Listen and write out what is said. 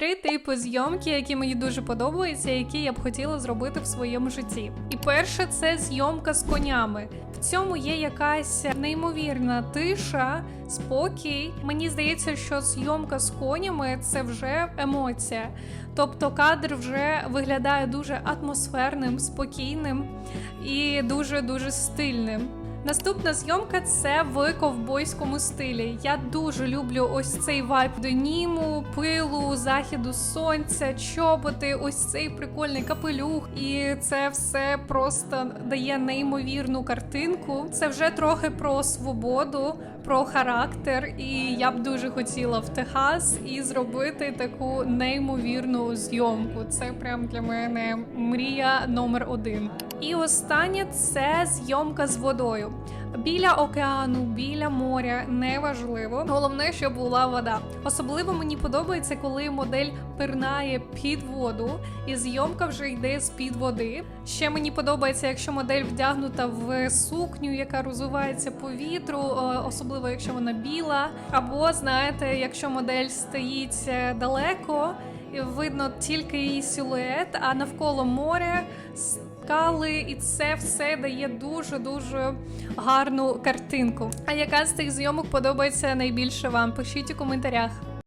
Три типи зйомки, які мені дуже подобаються, які я б хотіла зробити в своєму житті. І перше це зйомка з конями. В цьому є якась неймовірна тиша, спокій. Мені здається, що зйомка з конями це вже емоція. Тобто кадр вже виглядає дуже атмосферним, спокійним і дуже дуже стильним. Наступна зйомка це в ковбойському стилі. Я дуже люблю ось цей вайб деніму, пилу, західу сонця, чоботи, ось цей прикольний капелюх. І це все просто дає неймовірну картинку. Це вже трохи про свободу, про характер. І я б дуже хотіла в Техас і зробити таку неймовірну зйомку. Це прям для мене мрія номер один. І останнє це зйомка з водою. Біля океану, біля моря неважливо. Головне, щоб була вода. Особливо мені подобається, коли модель пирнає під воду, і зйомка вже йде з під води. Ще мені подобається, якщо модель вдягнута в сукню, яка розвивається по вітру, е, особливо якщо вона біла. Або знаєте, якщо модель стоїть е, далеко, видно тільки її силует, а навколо море. Скали, і це все дає дуже дуже гарну картинку. А яка з цих зйомок подобається найбільше вам? Пишіть у коментарях.